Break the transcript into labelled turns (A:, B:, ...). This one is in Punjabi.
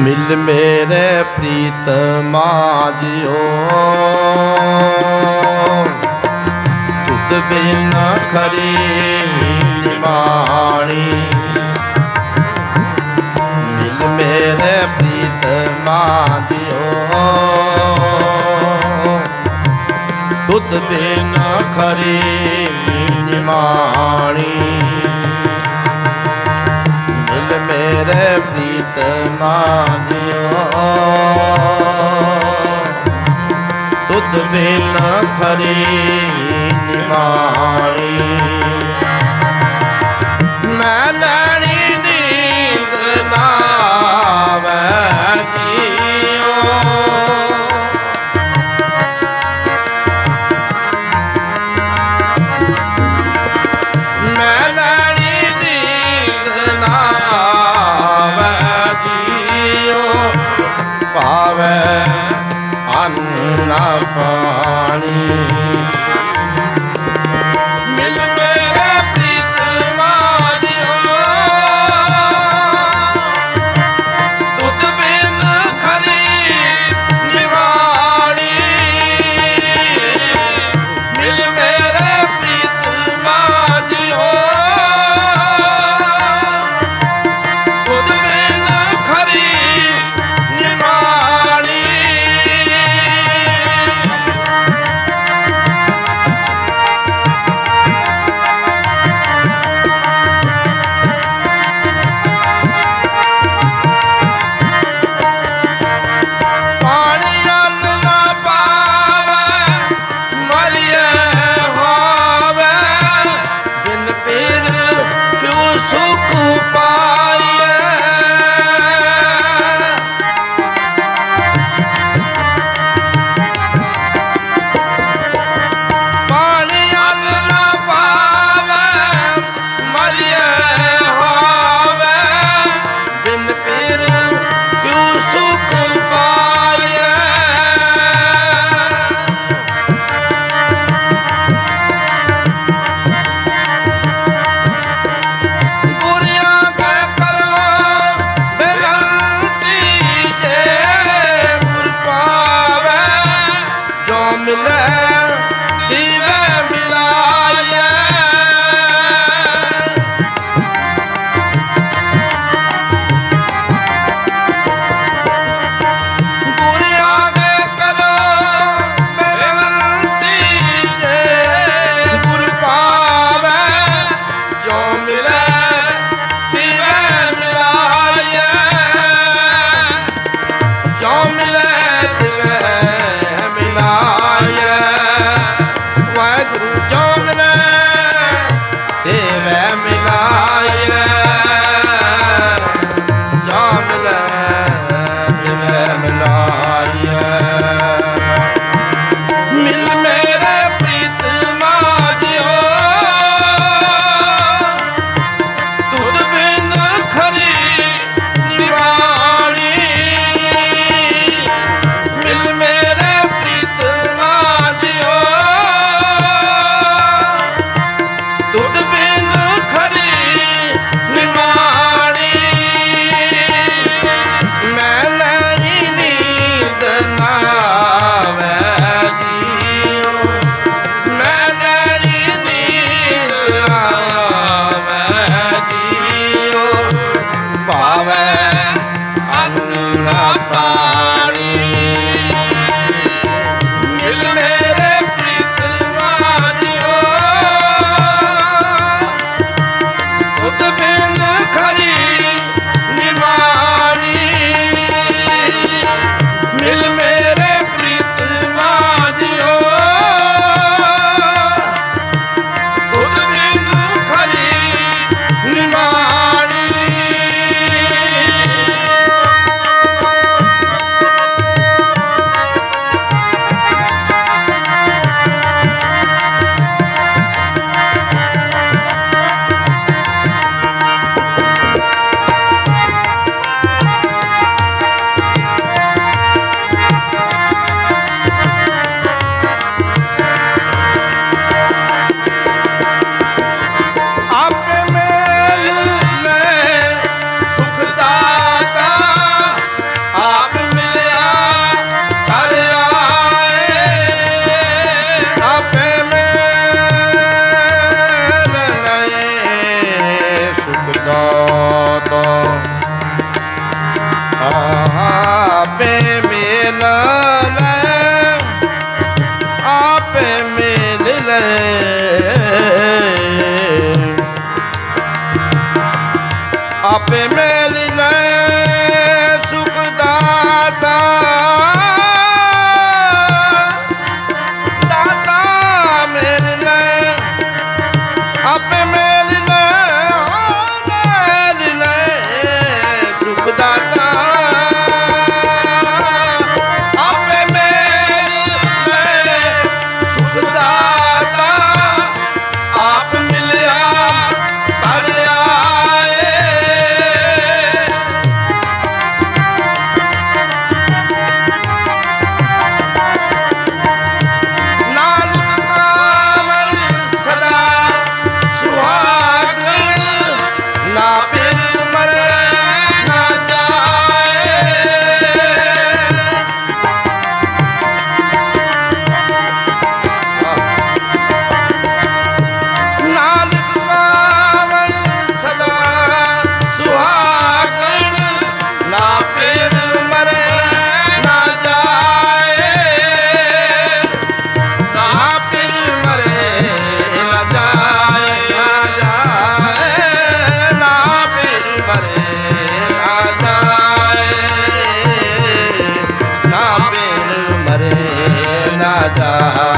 A: ਮਿਲ ਮੇਰੇ ਪ੍ਰੀਤਮਾ ਜਿਓ ਤੁਧ ਬਿਨ ਖਰੀ ਨਿਮਾਣੀ। ਮਿਲ ਮੇਰੇ ਪ੍ਰੀਤਮਾ ਜਿਓ ਤੁਧ ਬਿਨ ਖਰੀ ਨਿਮਾਣੀ। ਪ੍ਰੀਤ ਮਾਨਿਓ। ਤੁਧ ਬੇਲ ਖਰੇ ਨਿਮਾਣੀ the Amen. রাজা